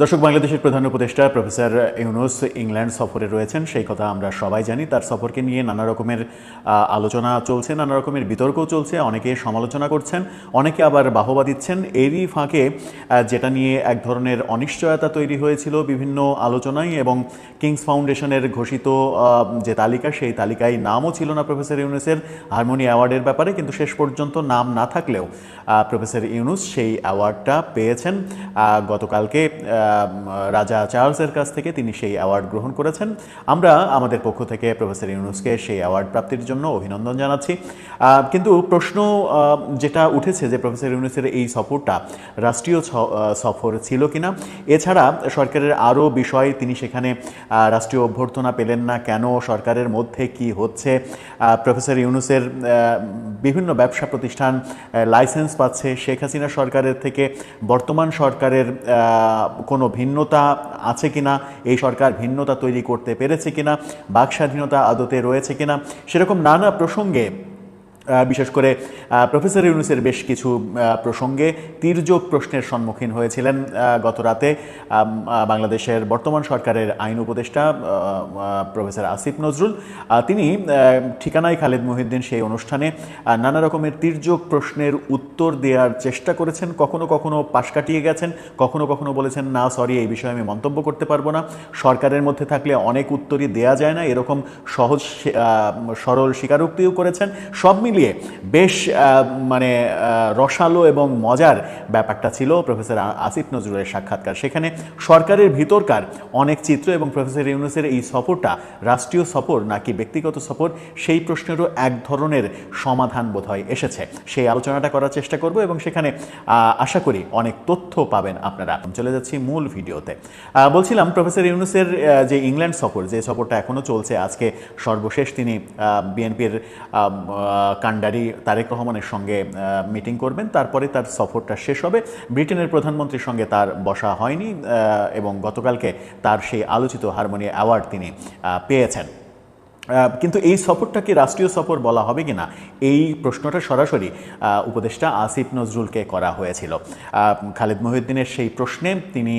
দর্শক, বাংলাদেশের প্রধান উপদেষ্টা প্রফেসর ইউনুস ইংল্যান্ড সফরে রয়েছেন। সেই কথা আমরা সবাই জানি। তার সফরকে নিয়ে নানা রকমের আলোচনা চলছে, নানা রকমের বিতর্কও চলছে। অনেকে সমালোচনা করছেন, অনেকে আবার বাহবা দিচ্ছেন। এরই ফাঁকে যেটা নিয়ে এক ধরনের অনিশ্চয়তা তৈরি হয়েছিল বিভিন্ন আলোচনায় এবং কিংস ফাউন্ডেশনের ঘোষিত যে তালিকা, সেই তালিকায় নামও ছিল না প্রফেসর ইউনুসের হারমোনি অ্যাওয়ার্ডের ব্যাপারে। কিন্তু শেষ পর্যন্ত নাম না থাকলেও প্রফেসর ইউনুস সেই অ্যাওয়ার্ডটা পেয়েছেন। গতকালকে রাজা চার্লসের কাছ থেকে তিনি সেই অ্যাওয়ার্ড গ্রহণ করেছেন। আমরা আমাদের পক্ষ থেকে প্রফেসর ইউনুসকে সেই অ্যাওয়ার্ড প্রাপ্তির জন্য অভিনন্দন জানাচ্ছি। কিন্তু প্রশ্ন যেটা উঠেছে যে প্রফেসর ইউনুসের এই সফরটা রাষ্ট্রীয় সফর ছিল কিনা, এছাড়া সরকারের আরও বিষয় তিনি সেখানে রাষ্ট্রীয় অভ্যর্থনা পেলেন না কেন, সরকারের মধ্যে কি হচ্ছে? প্রফেসর ইউনুসের বিভিন্ন ব্যবসা প্রতিষ্ঠান লাইসেন্স পাচ্ছে। শেখ হাসিনা সরকারের থেকে বর্তমান সরকারের কোনো ভিন্নতা আছে কিনা, এই সরকার ভিন্নতা তৈরি করতে পেরেছে কিনা, বাক স্বাধীনতা আদতে রয়েছে কিনা, সেরকম নানা প্রসঙ্গে বিশেষ করে প্রফেসর ইউনুসের বেশ কিছু প্রসঙ্গে তির্যক প্রশ্নের সম্মুখীন হয়েছিলেন গত রাতে বাংলাদেশের বর্তমান সরকারের আইন উপদেষ্টা প্রফেসর আসিফ নজরুল। তিনি ঠিকানায় খালেদ মহিউদ্দিন সেই অনুষ্ঠানে নানা রকমের তির্যক প্রশ্নের উত্তর দেওয়ার চেষ্টা করেছেন। কখনো কখনো পাশ কাটিয়ে গেছেন, কখনো কখনো বলেছেন, না সরি এই বিষয়ে আমি মন্তব্য করতে পারব না। সরকারের মধ্যে থাকলে অনেক উত্তরই দেয়া যায় না। এরকম সহজ সরল স্বীকারোক্তিও করেছেন। সব মিলিয়ে বেশ মানে রসালো এবং মজার ব্যাপারটা ছিল প্রফেসর আসিফ নজরুলের সাক্ষাৎকার। সেখানে সরকারের ভিতরকার অনেক চিত্র এবং প্রফেসর ইউনুসের এই সফরটা, রাষ্ট্রীয় সফর নাকি ব্যক্তিগত সফর, সেই প্রশ্নেরও এক ধরনের সমাধান বোধহয় এসেছে। সেই আলোচনাটা করার চেষ্টা করব এবং সেখানে আশা করি অনেক তথ্য পাবেন আপনারা। চলে যাচ্ছি মূল ভিডিওতে। বলছিলাম প্রফেসর ইউনুসের যে ইংল্যান্ড সফর, যে সফরটা এখনও চলছে, আজকে সর্বশেষ তিনি বিএনপির কান্ডারি তারেক রহমানের সঙ্গে মিটিং করবেন। তারপরে তার সফরটা শেষ হবে। ব্রিটেনের প্রধানমন্ত্রীর সঙ্গে তার বসা হয়নি এবং গতকালকে তার সেই আলোচিত হারমোনিয়া অ্যাওয়ার্ড তিনি পেয়েছেন। কিন্তু এই সফরটাকে রাষ্ট্রীয় সফর বলা হবে কি না এই প্রশ্নটা সরাসরি উপদেষ্টা আসিফ নজরুলকে করা হয়েছিল। খালেদ মহিউদ্দিনের সেই প্রশ্নে তিনি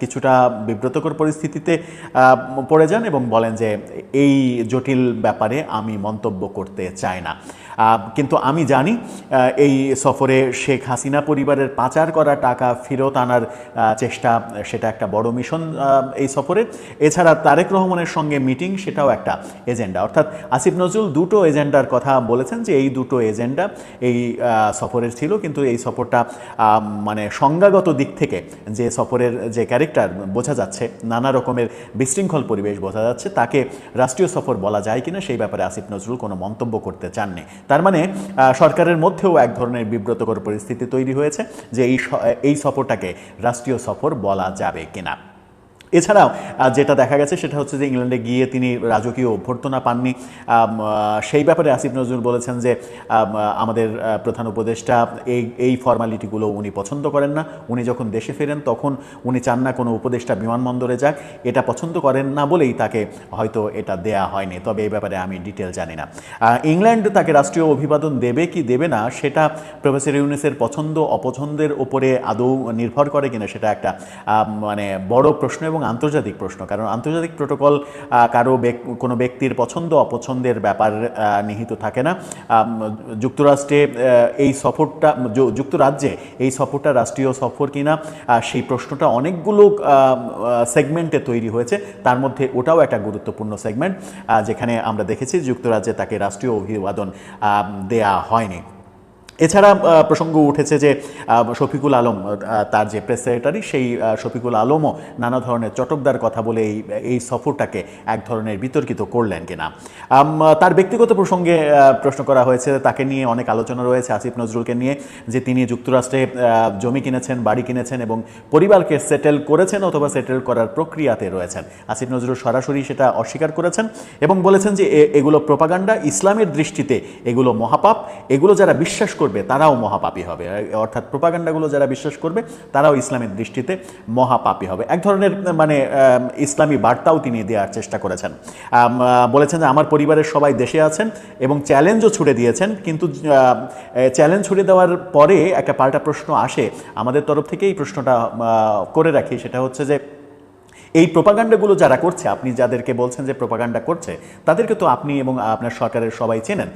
কিছুটা বিব্রতকর পরিস্থিতিতে পড়ে যান এবং বলেন যে, এই জটিল ব্যাপারে আমি মন্তব্য করতে চাই না। কিন্তু আমি জানি এই সফরে শেখ হাসিনা পরিবারের পাচার করা টাকা ফেরত আনার চেষ্টা, সেটা একটা বড় মিশন এই সফরের এছাড়া তারেক রহমানের সঙ্গে মিটিং, সেটাও একটা এজেন্ডা। অর্থাৎ আসিফ নজরুল দুটো এজেন্ডার কথা বলেছেন যে এই দুটো এজেন্ডা এই সফরের ছিল, কিন্তু এই সফরটা মানে সংজ্ঞাগত দিক থেকে যে সফরের যে ক্যারেক্টার বোঝা যাচ্ছে, নানা রকমের বিশৃঙ্খল পরিবেশ বোঝা যাচ্ছে, তাকে রাষ্ট্রীয় সফর বলা যায় কিনা, সেই ব্যাপারে আসিফ নজরুল কোনো মন্তব্য করতে চাননি। তার মানে সরকারের মধ্যেও এক ধরনের বিব্রতকর পরিস্থিতি তৈরি হয়েছে যে এই এই সফরটাকে রাষ্ট্রীয় সফর বলা যাবে কিনা। এছাড়াও যেটা দেখা গেছে সেটা হচ্ছে যে ইংল্যান্ডে গিয়ে তিনি রাজকীয় অভ্যর্থনা পাননি। সেই ব্যাপারে আসিফ নজরুল বলেছেন যে আমাদের প্রধান উপদেষ্টা এই এই ফর্মালিটিগুলো উনি পছন্দ করেন না। উনি যখন দেশে ফেরেন, তখন উনি চান না কোনো উপদেষ্টা বিমানবন্দরে যাক। এটা পছন্দ করেন না বলেই তাকে হয়তো এটা দেয়া হয়নি। তবে এই ব্যাপারে আমি ডিটেল জানি না। ইংল্যান্ড তাকে রাষ্ট্রীয় অভিবাদন দেবে কি দেবে না, সেটা প্রফেসর ইউনুসের পছন্দ অপছন্দের ওপরে আদৌ নির্ভর করে কিনা, সেটা একটা মানে বড় প্রশ্ন এবং আন্তর্জাতিক প্রশ্ন, কারণ আন্তর্জাতিক প্রোটোকল কারও কোনো ব্যক্তির পছন্দ, অপছন্দের ব্যাপার নিহিত থাকে না। যুক্তরাষ্ট্রে এই সফরটা যুক্তরাজ্যে এই সফরটা রাষ্ট্রীয় সফর কিনা সেই প্রশ্নটা অনেকগুলো সেগমেন্টে তৈরি হয়েছে। তার মধ্যে ওটাও একটা গুরুত্বপূর্ণ সেগমেন্ট যেখানে আমরা দেখেছি যুক্তরাজ্যে তাকে রাষ্ট্রীয় অভিবাদন দেয়া হয়নি। এছাড়া প্রসঙ্গ উঠেছে যে শফিকুল আলম তার যে প্রেস সেক্রেটারি সেই শফিকুল আলমও নানা ধরনের চটকদার কথা বলে এই এই সফরটাকে এক ধরনের বিতর্কিত করলেন কিনা। তার ব্যক্তিগত প্রসঙ্গে প্রশ্ন করা হয়েছে, তাকে নিয়ে অনেক আলোচনা রয়েছে আসিফ নজরুলকে নিয়ে, যে তিনি যুক্তরাষ্ট্রে জমি কিনেছেন, বাড়ি কিনেছেন এবং পরিবারকে সেটেল করেছেন অথবা সেটেল করার প্রক্রিয়াতে রয়েছেন। আসিফ নজরুল সরাসরি সেটা অস্বীকার করেছেন এবং বলেছেন যে এগুলো প্রপাগান্ডা ইসলামের দৃষ্টিতে এগুলো মহাপাপ, এগুলো যারা বিশ্বাস করবে করবে, তারাও মহাপাপী হবে। অর্থাৎ প্রোপাগান্ডাগুলো যারা বিশ্বাস করবে, তারাও ইসলামের দৃষ্টিতে মহাপাপী হবে। এক ধরনের মানে ইসলামী বার্তাও তিনি দেওয়ার চেষ্টা করেছেন। বলেছেন যে আমার পরিবারের সবাই দেশে আছেন এবং চ্যালেঞ্জও ছুড়ে দিয়েছেন, কিন্তু চ্যালেঞ্জ ছুড়ে দেওয়ার পরে একটা পাল্টা প্রশ্ন আসে। আমাদের তরফ থেকে এই প্রশ্নটা করে রাখি। সেটা হচ্ছে যে এই প্রোপাগান্ডাগুলো যারা করছে, আপনি যাদেরকে বলছেন যে প্রোপাগান্ডা করছে, তাদেরকে তো আপনি এবং আপনার সরকারের সবাই চেনেন।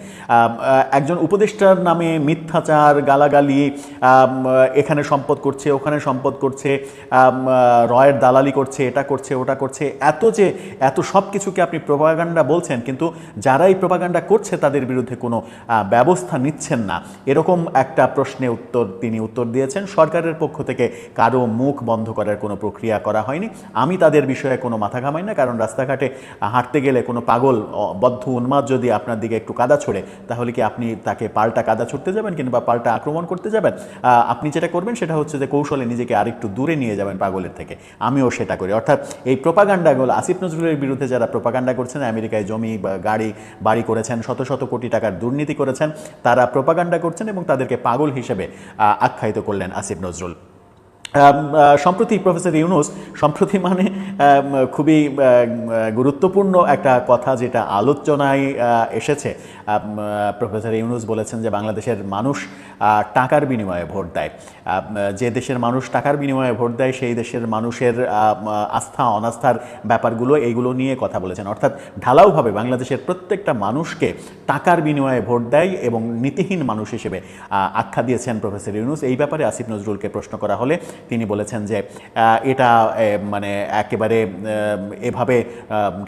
একজন উপদেষ্টার নামে মিথ্যাচার, গালাগালি এখানে সম্পদ করছে, ওখানে সম্পদ করছে রয়ের দালালি করছে, এটা করছে, ওটা করছে, এত যে, এত সব কিছুকে আপনি প্রোপাগান্ডা বলছেন, কিন্তু যারা এই প্রোপাগান্ডা করছে তাদের বিরুদ্ধে কোনো ব্যবস্থা নিচ্ছেন না। এরকম একটা প্রশ্নে উত্তর, তিনি উত্তর দিয়েছেন। সরকারের পক্ষ থেকে কারও মুখ বন্ধ করার কোনো প্রক্রিয়া করা হয়নি। আমি তাদের বিষয়ে কোনো মাথা ঘামাই না, কারণ রাস্তাঘাটে হাঁটতে গেলে কোনো পাগল বদ্ধ উন্মাদ যদি আপনার দিকে একটু কাদা ছোড়ে, তাহলে কি আপনি তাকে পাল্টা কাদা ছুটতে যাবেন কিংবা পাল্টা আক্রমণ করতে যাবেন? আপনি যেটা করবেন সেটা হচ্ছে যে কৌশলে নিজেকে আরেকটু দূরে নিয়ে যাবেন পাগলের থেকে। আমিও সেটা করি। অর্থাৎ এই প্রোপাগান্ডাগুলো, আসিফ নজরুলের বিরুদ্ধে যারা প্রোপাগান্ডা করছেন, আমেরিকায় জমি গাড়ি, বাড়ি করেছেন, শত শত কোটি টাকার দুর্নীতি করেছেন, তারা প্রোপাগান্ডা করছেন এবং তাদেরকে পাগল হিসেবে আখ্যায়িত করলেন আসিফ নজরুল। সম্প্রতি প্রফেসর ইউনুস, সম্প্রতি মানে খুবই গুরুত্বপূর্ণ একটা কথা যেটা আলোচনায় এসেছে। প্রফেসর ইউনুস বলেছেন যে বাংলাদেশের মানুষ টাকার বিনিময়ে ভোট দেয়। যে দেশের মানুষ টাকার বিনিময়ে ভোট দেয়, সেই দেশের মানুষের আস্থা, অনাস্থার ব্যাপারগুলো, এইগুলো নিয়ে কথা বলেছেন। অর্থাৎ ঢালাওভাবে বাংলাদেশের প্রত্যেকটা মানুষকে টাকার বিনিময়ে ভোট দেয় এবং নীতিহীন মানুষ হিসেবে আখ্যা দিয়েছেন প্রফেসর ইউনুস। এই ব্যাপারে আসিফ নজরুলকে প্রশ্ন করা হলে তিনি বলেছেন যে এটা মানে একেবারে এভাবে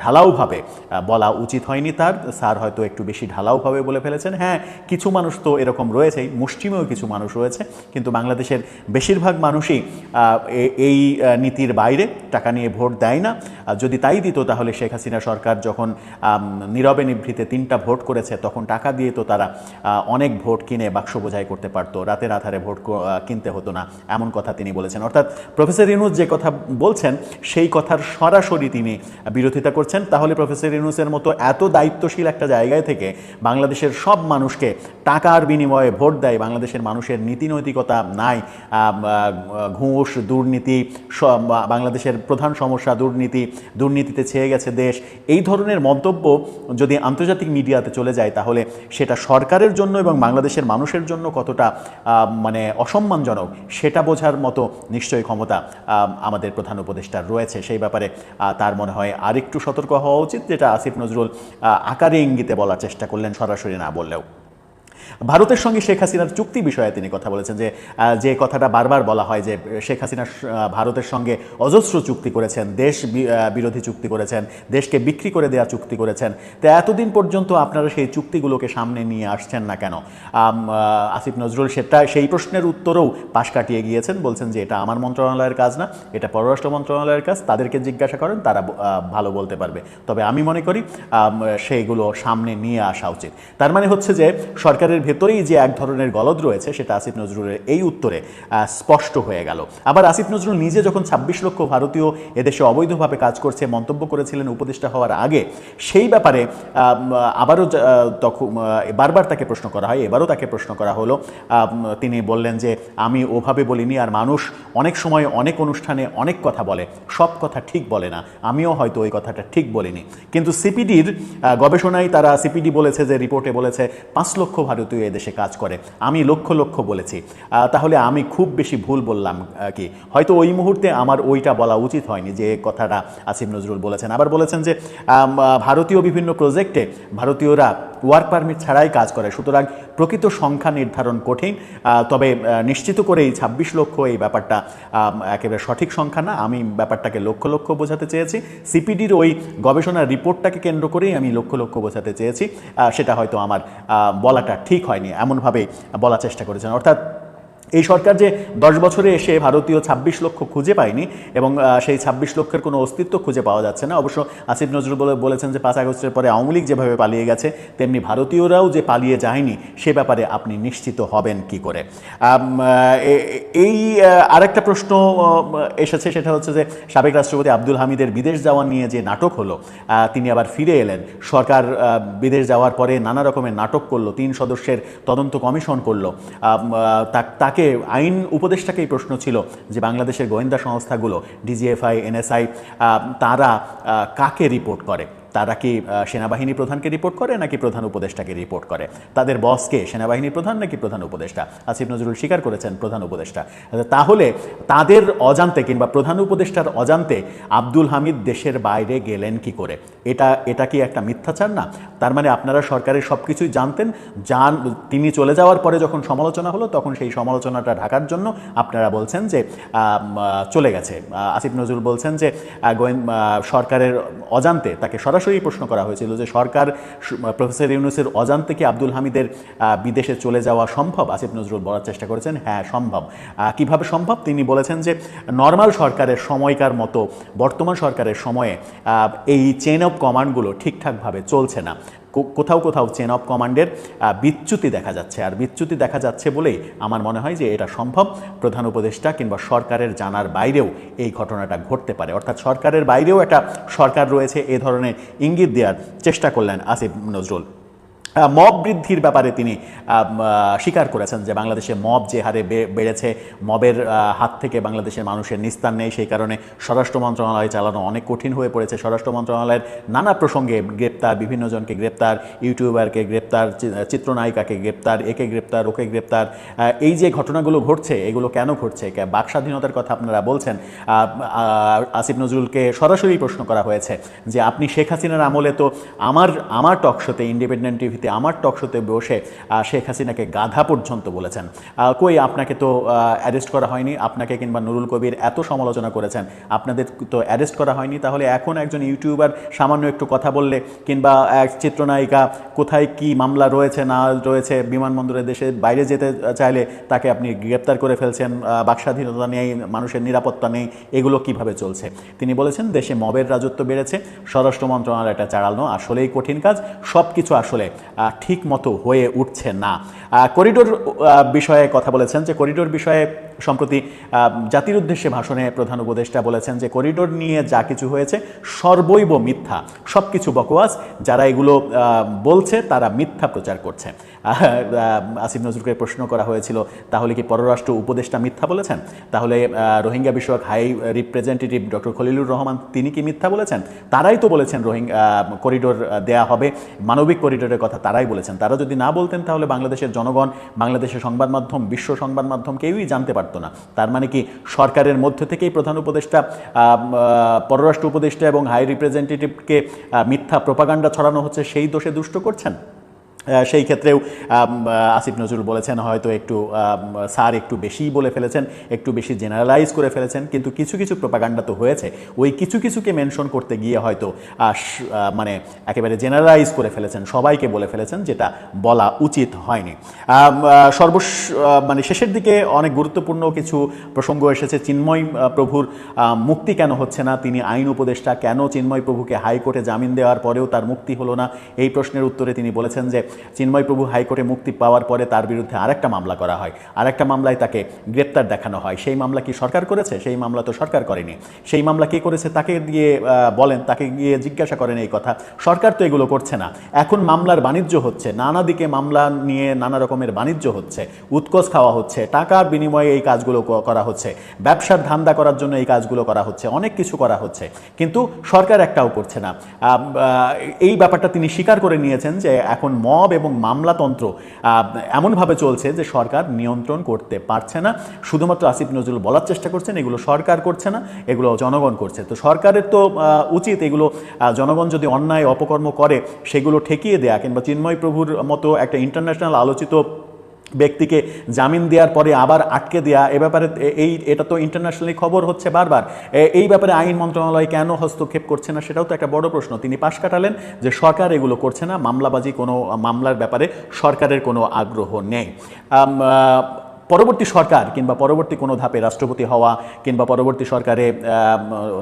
ঢালাওভাবে বলা উচিত হয়নি তার। স্যার হয়তো একটু বেশি ঢালাওভাবে বলে ফেলেছেন। হ্যাঁ কিছু মানুষ তো এরকম রয়েছেই, মুষ্টিমেয় কিছু মানুষ রয়েছে, কিন্তু বাংলাদেশের বেশিরভাগ মানুষই এই নীতির বাইরে টাকা নিয়ে ভোট দেয় না। যদি তাই দিত, তাহলে শেখ হাসিনা সরকার যখন নীরবে নিভৃতে তিনটা ভোট করেছে, তখন টাকা দিয়ে তো তারা অনেক ভোট কিনে বাক্স বোঝাই করতে পারতো। রাতের আধারে ভোট কিনতে হতো না, এমন কথা তিনি বলেছেন। অর্থাৎ প্রফেসর ইউনুস যে কথা বলছেন, সেই কথার সরাসরি তিনি বিরোধিতা করছেন। তাহলে প্রফেসর ইউনুসের মতো এত দায়িত্বশীল একটা জায়গায় থেকে বাংলাদেশের সব মানুষকে টাকার বিনিময়ে ভোট দেয়, বাংলাদেশের মানুষের নীতি নৈতিকতা নাই ঘুষ, দুর্নীতি বাংলাদেশের প্রধান সমস্যা দুর্নীতি, দুর্নীতিতে ছেয়ে গেছে দেশ। এই ধরনের মন্তব্য যদি আন্তর্জাতিক মিডিয়াতে চলে যায়, তাহলে সেটা সরকারের জন্য এবং বাংলাদেশের মানুষের জন্য কতটা মানে অসম্মানজনক, সেটা বোঝার মতো নিশ্চয়ই ক্ষমতা আমাদের প্রধান উপদেষ্টার রয়েছে। সেই ব্যাপারে তার মনে হয় আরেকটু সতর্ক হওয়া উচিত, যেটা আসিফ নজরুল আকারে ইঙ্গিতে বলার চেষ্টা করলেন সরাসরি না বললেও। ভারতের সঙ্গে শেখ হাসিনার চুক্তি বিষয়ে তিনি কথা বলেছেন যে যে কথাটা বারবার বলা হয় যে, শেখ হাসিনা ভারতের সঙ্গে অজস্র চুক্তি করেছেন, দেশ বিরোধী চুক্তি করেছেন, দেশকে বিক্রি করে দেওয়া চুক্তি করেছেন। তো এতদিন পর্যন্ত আপনারা সেই চুক্তিগুলোকে সামনে নিয়ে আসছেন না কেন? আসিফ নজরুল সেটা সেই প্রশ্নের উত্তরেও পাশ কাটিয়ে গিয়েছেন, বলছেন যে, এটা আমার মন্ত্রণালয়ের কাজ না, এটা পররাষ্ট্র মন্ত্রণালয়ের কাজ, তাদেরকে জিজ্ঞাসা করেন, তারা ভালো বলতে পারবে। তবে আমি মনে করি সেইগুলো সামনে নিয়ে আসা উচিত। তার মানে হচ্ছে যে, সরকারের ভেতরেই যে এক ধরনের গলদ রয়েছে, সেটা আসিফ নজরুলের এই উত্তরে স্পষ্ট হয়ে গেল। আবার আসিফ নজরুল নিজে যখন ছাব্বিশ লক্ষ ভারতীয় এদেশে অবৈধভাবে কাজ করছে, মন্তব্য করেছিলেন উপদেষ্টা হওয়ার আগে, সেই ব্যাপারে আবারও তখন বারবার তাকে প্রশ্ন করা হয়, এবারও তাকে প্রশ্ন করা হলো। তিনি বললেন যে, আমি ওভাবে বলিনি, আর মানুষ অনেক সময় অনেক অনুষ্ঠানে অনেক কথা বলে, সব কথা ঠিক বলে না। আমিও হয়তো ওই কথাটা ঠিক বলিনি। কিন্তু সিপিডির গবেষণায় তারা, সিপিডি বলেছে যে, রিপোর্টে বলেছে, পাঁচ লক্ষ ভারতীয় এদেশে কাজ করে। আমি লক্ষ লক্ষ বলেছি। তাহলে আমি খুব বেশি ভুল বললাম কি? হয়তো ওই মুহূর্তে আমার ওইটা বলা উচিত হয়নি যে কথাটা আসিফ নজরুল বলেছেন। আবার বলেছেন যে ভারতীয় বিভিন্ন প্রজেক্টে ভারতীয়রা ওয়ার্ক পারমিট ছাড়াই কাজ করে। সুতরাং প্রকৃত সংখ্যা নির্ধারণ কঠিন। তবে নিশ্চিত করে এই ছাব্বিশ লক্ষ এই ব্যাপারটা একেবারে সঠিক সংখ্যা না। আমি ব্যাপারটাকে লক্ষ লক্ষ বোঝাতে চেয়েছি। সিপিডির ওই গবেষণার রিপোর্টটাকে কেন্দ্র করেই আমি লক্ষ লক্ষ বোঝাতে চেয়েছি। সেটা হয়তো আমার বলাটা ঠিক হয়নি। এমনভাবে বলার চেষ্টা করেছেন। অর্থাৎ এই সরকার যে দশ বছরে এসে ভারতীয় ২৬ লক্ষ খুঁজে পায়নি এবং সেই ২৬ লক্ষের কোনো অস্তিত্ব খুঁজে পাওয়া যাচ্ছে না। অবশ্য আসিফ নজরুল বলে বলেছেন যে পাঁচ আগস্টের পরে আওয়ামী লীগ যেভাবে পালিয়ে গেছে তেমনি ভারতীয়রাও যে পালিয়ে যায়নি সে ব্যাপারে আপনি নিশ্চিত হবেন কি করে? এই আরেকটা প্রশ্ন এসেছে সেটা হচ্ছে যে সাবেক রাষ্ট্রপতি আব্দুল হামিদের বিদেশ যাওয়া নিয়ে যে নাটক হলো তিনি আবার ফিরে এলেন। সরকার বিদেশ যাওয়ার পরে নানা রকমের নাটক করল তিন সদস্যের তদন্ত কমিশন করল। আম, আহ, তা- তাকে আইন উপদেষ্টাকেই প্রশ্ন ছিল যে বাংলাদেশের গোয়েন্দা সংস্থাগুলো ডিজিএফআই এনএসআই তারা কাকে রিপোর্ট করে? তারা কি সেনাবাহিনী প্রধানকে রিপোর্ট করে নাকি প্রধান উপদেষ্টাকে রিপোর্ট করে? তাদের বসকে সেনাবাহিনী প্রধান নাকি প্রধান উপদেষ্টা? আসিফ নজরুল স্বীকার করেছেন প্রধান উপদেষ্টা। তাহলে তাদের অজান্তে কিংবা প্রধান উপদেষ্টার অজান্তে আব্দুল হামিদ দেশের বাইরে গেলেন কি করে? এটা এটা কি একটা মিথ্যাচার না? তার মানে আপনারা সরকারের সব কিছুই জানতেন, জান, তিনি চলে যাওয়ার পরে যখন সমালোচনা হলো, তখন সেই সমালোচনাটা ঢাকার জন্য আপনারা বলছেন যে চলে গেছে। আসিফ নজরুল বলছেন যে সরকারের অজান্তে তাকে সরাসরি প্রশ্ন করা হয়েছিল যে সরকার প্রফেসর ইউনুসের অজান্তে কি আব্দুল হামিদের বিদেশে চলে যাওয়া সম্ভব? আসিফ নজরুল বলার চেষ্টা করেছেন হ্যাঁ সম্ভব। কীভাবে সম্ভব? তিনি বলেছেন যে নর্মাল সরকারের সময়কার মতো, বর্তমান সরকারের সময়ে এই চেন অফ কমান্ডগুলো ঠিকঠাকভাবে চলছে না। কোথাও কোথাও চেন অফ কমান্ডের বিচ্যুতি দেখা যাচ্ছে। আর বিচ্যুতি দেখা যাচ্ছে বলেই আমার মনে হয় যে এটা সম্ভব। প্রধান উপদেষ্টা কিংবা সরকারের জানার বাইরেও এই ঘটনাটা ঘটতে পারে। অর্থাৎ সরকারের বাইরেও একটা সরকার রয়েছে, এ ধরনের ইঙ্গিত দেওয়ার চেষ্টা করলেন আসিফ নজরুল। মব বৃদ্ধির ব্যাপারে তিনি স্বীকার করেছেন যে বাংলাদেশে মব যে হারে বেড়েছে, মবের হাত থেকে বাংলাদেশের মানুষের নিস্তার নেই, সেই কারণে স্বরাষ্ট্র মন্ত্রণালয় চালানো অনেক কঠিন হয়ে পড়েছে। স্বরাষ্ট্র মন্ত্রণালয়ের নানা প্রসঙ্গে গ্রেপ্তার, বিভিন্ন জনকে গ্রেপ্তার, ইউটিউবারকে গ্রেপ্তার চিত্রনায়িকাকে গ্রেপ্তার, একে গ্রেপ্তার, ওকে গ্রেপ্তার। এই যে ঘটনাগুলো ঘটছে, এগুলো কেন ঘটছে? বাক স্বাধীনতার কথা আপনারা বলছেন আসিফ নজরুলকে সরাসরি প্রশ্ন করা হয়েছে যে, আপনি শেখ হাসিনার আমলে তো আমার আমার টকশোতে ইন্ডিপেন্ডেন্ট টিভিতে আমার টকশোতে বসে শেখ হাসিনাকে গাধা পর্যন্ত বলেছেন। কই, আপনাকে তো অ্যারেস্ট করা হয়নি, আপনাকে কিংবা নুরুল কবির এত সমালোচনা করেছেন, আপনাদের তো অ্যারেস্ট করা হয়নি, তাহলে এখন একজন ইউটিউবার সামান্য একটু কথা বললে, কিংবা এক চিত্রনায়িকা কোথায় কি মামলা রয়েছে, না রয়েছে বিমানবন্দরে দেশে বাইরে যেতে চাইলে তাকে আপনি গ্রেপ্তার করে ফেলছেন বাকস্বাধীনতা নেই, মানুষের নিরাপত্তা নেই, এগুলো কীভাবে চলছে? তিনি বলেছেন, দেশে মবের রাজত্ব বেড়েছে, স্বরাষ্ট্র মন্ত্রণালয় এটা চালানো আসলেই কঠিন কাজ সব কিছু আসলে ঠিক মতো হয়ে উঠছে না। করিডোর বিষয়ে কথা বলেছেন যে করিডোর বিষয়ে সম্প্রতি জাতির উদ্দেশ্যে ভাষণে প্রধান উপদেষ্টা বলেছেন যে করিডোর নিয়ে যা কিছু হয়েছে সর্বৈব মিথ্যা সব কিছু বকওয়াস। যারা এগুলো বলছে তারা মিথ্যা প্রচার করছে। আসিফ নজরুলকে প্রশ্ন করা হয়েছিল, তাহলে কি পররাষ্ট্র উপদেষ্টা মিথ্যা বলেছেন? তাহলে রোহিঙ্গা বিষয়ক high representative doctor Khalilur Rahman তিনি কি মিথ্যা বলেছেন? তারাই তো বলেছেন রোহিঙ্গা করিডোর দেয়া হবে। মানবিক করিডোরের কথা তারাই বলেছেন। তারা যদি না বলতেন তাহলে বাংলাদেশের জনগণ, বাংলাদেশের সংবাদ মাধ্যম বিশ্ব সংবাদ মাধ্যম কেউই জানতে পারতো না। তার মানে কি সরকারের মধ্য থেকেই প্রধান উপদেষ্টা পররাষ্ট্র উপদেষ্টা এবং হাই রিপ্রেজেন্টেটিভকে মিথ্যা প্রপাগান্ডা ছড়ানো হচ্ছে, সেই দোষে দুষ্ট করছেন? সেই ক্ষেত্রেও আসিফ নজরুল বলেছেন, হয়তো একটু স্যার একটু বেশিই বলে ফেলেছেন, একটু বেশি জেনারেলাইজ করে ফেলেছেন, কিন্তু কিছু কিছু প্রপাগান্ডা তো হয়েছে। ওই কিছু কিছুকে মেনশন করতে গিয়ে হয়তো মানে একেবারে জেনারেলাইজ করে ফেলেছেন, সবাইকে বলে ফেলেছেন, যেটা বলা উচিত হয়নি। সর্বশ মানে শেষের দিকে অনেক গুরুত্বপূর্ণ কিছু প্রসঙ্গ এসেছে। চিন্ময় প্রভুর মুক্তি কেন হচ্ছে না? তিনি আইন উপদেষ্টা, কেন চিন্ময় প্রভুকে হাইকোর্টে জামিন দেওয়ার পরেও তার মুক্তি হলো না? এই প্রশ্নের উত্তরে তিনি বলেছেন যে চিন্ময় প্রভু হাইকোর্টে মুক্তি পাওয়ার পরে তার বিরুদ্ধে আরেকটা মামলা করা হয়। আরেকটা মামলায় তাকে গ্রেপ্তার দেখানো হয়। সেই মামলা কি সরকার করেছে? সেই মামলা তো সরকার করেনি। সেই মামলা কে করেছে তাকে গিয়ে বলেন, তাকে গিয়ে জিজ্ঞাসা করেন এই কথা। সরকার তো এগুলো করছে না। এখন মামলার বাণিজ্য হচ্ছে, নানা দিকে মামলা নিয়ে নানা রকমের বাণিজ্য হচ্ছে উৎকোচ খাওয়া হচ্ছে, টাকার বিনিময়ে এই কাজগুলো করা হচ্ছে, ব্যবসার ধান্দা করার জন্য এই কাজগুলো করা হচ্ছে, অনেক কিছু করা হচ্ছে। কিন্তু সরকার একটাও করছে না। এই ব্যাপারটা তিনি স্বীকার করে নিয়েছেন যে এখন মব এবং মামলাতন্ত্র এমনভাবে চলছে যে সরকার নিয়ন্ত্রণ করতে পারছে না। শুধুমাত্র আসিফ নজরুল বলার চেষ্টা করছেন, এগুলো সরকার করছে না, এগুলো জনগণ করছে। তো সরকারের তো উচিত এগুলো জনগণ যদি অন্যায় অপকর্ম করে, সেগুলো ঠেকিয়ে দেয়া কিংবা চিন্ময় প্রভুর মতো একটা ইন্টারন্যাশনাল আলোচিত ব্যক্তিকে জামিন দেওয়ার পরে আবার আটকে দেওয়া এ ব্যাপারে এই, এটা তো ইন্টারন্যাশনালি খবর হচ্ছে বারবার। এই ব্যাপারে আইন মন্ত্রণালয় কেন হস্তক্ষেপ করছে না সেটাও তো একটা বড় প্রশ্ন। তিনি পাশ কাটালেন যে সরকার এগুলো করছে না, মামলাবাজি কোনো, মামলার ব্যাপারে সরকারের কোনো আগ্রহ নেই। পরবর্তী সরকার কিংবা পরবর্তী কোনো ধাপে রাষ্ট্রপতি হওয়া কিংবা পরবর্তী সরকারে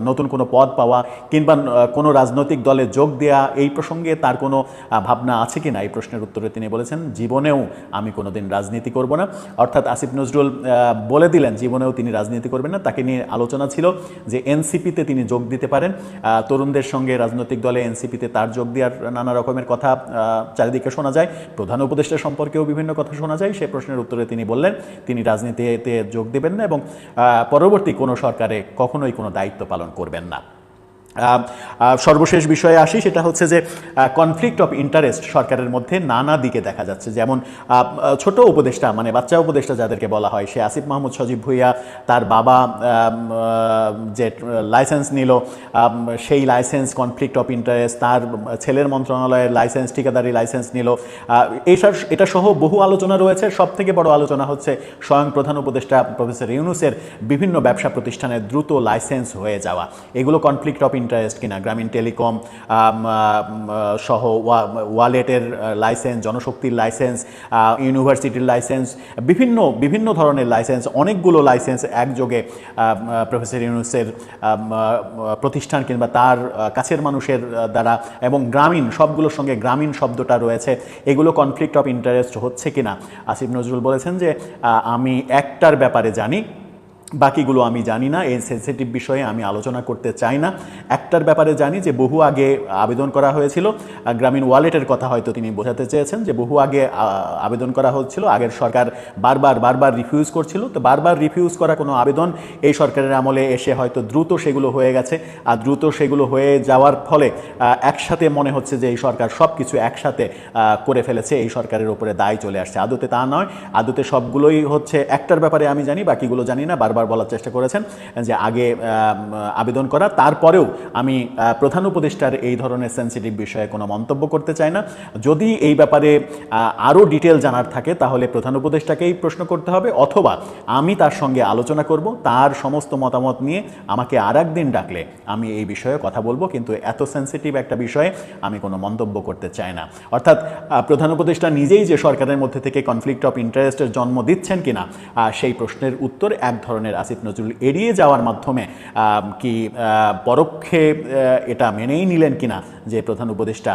নতুন কোনো পদ পাওয়া কিংবা কোনো রাজনৈতিক দলে যোগ দেওয়া এই প্রসঙ্গে তার কোনো ভাবনা আছে কি না এই প্রশ্নের উত্তরে তিনি বলেছেন, জীবনেও আমি কোনোদিন রাজনীতি করব না। অর্থাৎ আসিফ নজরুল বলে দিলেন, জীবনেও তিনি রাজনীতি করবেন না। তাকে নিয়ে আলোচনা ছিল যে এনসিপিতে তিনি যোগ দিতে পারেন। তরুণদের সঙ্গে রাজনৈতিক দলে এনসিপিতে তার যোগ দেওয়ার নানা রকমের কথা চারিদিকে শোনা যায়। প্রধান উপদেষ্টা সম্পর্কেও বিভিন্ন কথা শোনা যায়। সেই প্রশ্নের উত্তরে তিনি বললেন তিনি রাজনীতিতে যোগ দেবেন না এবং পরবর্তী কোনো সরকারে কখনোই কোনো দায়িত্ব পালন করবেন না। সর্বশেষ বিষয়ে আসি, সেটা হচ্ছে যে কনফ্লিক্ট অফ ইন্টারেস্ট সরকারের মধ্যে নানা দিকে দেখা যাচ্ছে। যেমন ছোট উপদেষ্টা মানে বাচ্চা উপদেষ্টা যাদেরকে বলা হয়, সে আসিফ মাহমুদ সজীব ভুইয়া, তার বাবা যে লাইসেন্স নিল সেই লাইসেন্স কনফ্লিক্ট অফ ইন্টারেস্ট তার ছেলের মন্ত্রণালয়ের লাইসেন্স ঠিকাদারি লাইসেন্স নিল। এইসব এটা সহ বহু আলোচনা রয়েছে। সব থেকে বড় আলোচনা হচ্ছে, স্বয়ং প্রধান উপদেষ্টা প্রফেসর ইউনুসের বিভিন্ন ব্যবসা প্রতিষ্ঠানের দ্রুত লাইসেন্স হয়ে যাওয়া। এগুলো কনফ্লিক্ট অফ ইন্টারেস্ট কিনা, গ্রামীণ টেলিকম সহ ওয়া- ওয়ালেটের লাইসেন্স জনশক্তির লাইসেন্স ইউনিভার্সিটির লাইসেন্স বিভিন্ন বিভিন্ন ধরনের লাইসেন্স অনেকগুলো লাইসেন্স একযোগে প্রফেসর ইউনুসের প্রতিষ্ঠান কিংবা তার কাছের মানুষের দ্বারা এবং গ্রামীণ, সবগুলোর সঙ্গে গ্রামীণ শব্দটা রয়েছে, এগুলো কনফ্লিক্ট অফ ইন্টারেস্ট হচ্ছে কিনা? আসিফ নজরুল বলেছেন যে আমি একটার ব্যাপারে জানি বাকিগুলো আমি জানি না, এই সেন্সিটিভ বিষয়ে আমি আলোচনা করতে চাই না। একটার ব্যাপারে জানি যে বহু আগে আবেদন করা হয়েছিল গ্রামীণ ওয়ালেটের কথা হয়তো তিনি বোঝাতে চেয়েছেন যে বহু আগে আবেদন করা হচ্ছিল, আগের সরকার বারবার বারবার রিফিউজ করছিল। তো বারবার রিফিউজ করা কোনো আবেদন এই সরকারের আমলে এসে হয়তো দ্রুত সেগুলো হয়ে গেছে, আর দ্রুত সেগুলো হয়ে যাওয়ার ফলে একসাথে মনে হচ্ছে যে এই সরকার সব কিছু একসাথে করে ফেলেছে, এই সরকারের উপরে দায় চলে আসছে। আদতে তা নয়, আদতে সবগুলোই হচ্ছে, একটার ব্যাপারে আমি জানি, বাকিগুলো জানি না, বারবার বলার চেষ্টা করেছেন, যে আগে আবেদন করা, তারপরেও আমি প্রধান উপদেষ্টার এই ধরনের সেন্সিটিভ বিষয়ে কোনো মন্তব্য করতে চাই না। যদি এই ব্যাপারে আরও ডিটেল জানার থাকে, তাহলে প্রধান উপদেষ্টাকেই প্রশ্ন করতে হবে, অথবা আমি তার সঙ্গে আলোচনা করব, তার সমস্ত মতামত নিয়ে আমাকে আর একদিন ডাকলে আমি এই বিষয়ে কথা বলব, কিন্তু এত সেন্সিটিভ একটা বিষয়ে আমি কোনো মন্তব্য করতে চাই না। অর্থাৎ প্রধান উপদেষ্টা নিজেই যে সরকারের মধ্যে থেকে কনফ্লিক্ট অফ ইন্টারেস্টের জন্ম দিচ্ছেন কিনা সেই প্রশ্নের উত্তর এক ধরনের আসিফ নজরুল এড়িয়ে যাওয়ার মাধ্যমে কি পরোক্ষে এটা মেনেই নিলেন কিনা যে প্রধান উপদেষ্টা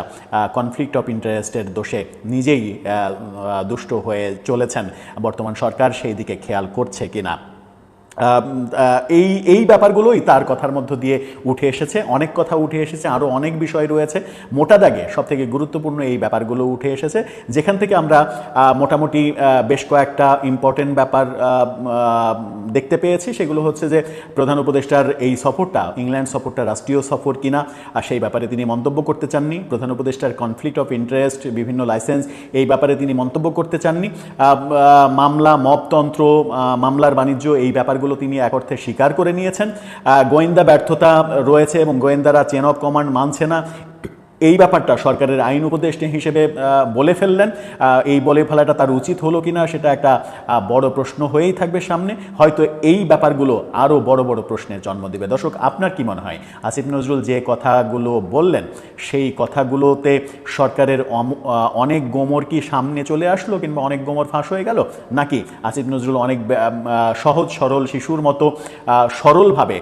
কনফ্লিক্ট অফ ইন্টারেস্টের দোষে নিজেই দুষ্ট হয়ে চলেছেন, বর্তমান সরকার সেই দিকে খেয়াল করছে কিনা? এই এই ব্যাপারগুলোই তার কথার মধ্য দিয়ে উঠে এসেছে। অনেক কথা উঠে এসেছে আরও অনেক বিষয় রয়েছে। মোটা দাগে সব থেকে গুরুত্বপূর্ণ এই ব্যাপারগুলো উঠে এসেছে। যেখান থেকে আমরা মোটামুটি বেশ কয়েকটা ইম্পর্টেন্ট ব্যাপার দেখতে পেয়েছি। সেগুলো হচ্ছে যে, প্রধান উপদেষ্টার এই সফরটা, ইংল্যান্ড সফরটা রাষ্ট্রীয় সফর কিনা, আর সেই ব্যাপারে তিনি মন্তব্য করতে চাননি। প্রধান উপদেষ্টার কনফ্লিক্ট অফ ইন্টারেস্ট বিভিন্ন লাইসেন্স এই ব্যাপারে তিনি মন্তব্য করতে চাননি। মামলা, মপতন্ত্র মামলার বাণিজ্য, এই ব্যাপারগুলো তিনি এক অর্থে স্বীকার করে নিয়েছেন। গোয়েন্দা ব্যর্থতা রয়েছে এবং গোয়েন্দারা চেন অফ কমান্ড মানছে না। এই ব্যাপারটা সরকারের আইন উপদেষ্টা হিসেবে বলে ফেললেন। এই বলে ফেলাটা তার উচিত হলো কিনা সেটা একটা বড় প্রশ্ন হয়েই থাকবে সামনে। হয়তো এই ব্যাপারগুলো আরও বড় বড় প্রশ্নের জন্ম দেবে। দর্শক আপনার কি মনে হয়? আসিফ নজরুল যে কথাগুলো বললেন সেই কথাগুলোতে সরকারের অনেক গোমর কি সামনে চলে আসলো কিংবা অনেক গোমর ফাঁস হয়ে গেল? নাকি আসিফ নজরুল অনেক সহজ সরল শিশুর মতো সরলভাবে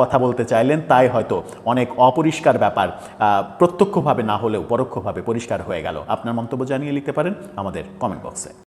কথা বলতে চাইলেন তাই হয়তো অনেক অপরিষ্কার ব্যাপার আহ, প্রত্যক্ষভাবে না হলেও পরোক্ষভাবে পরিষ্কার হয়ে গেল। আপনার মন্তব্য জানিয়ে লিখতে পারেন আমাদের কমেন্ট বক্সে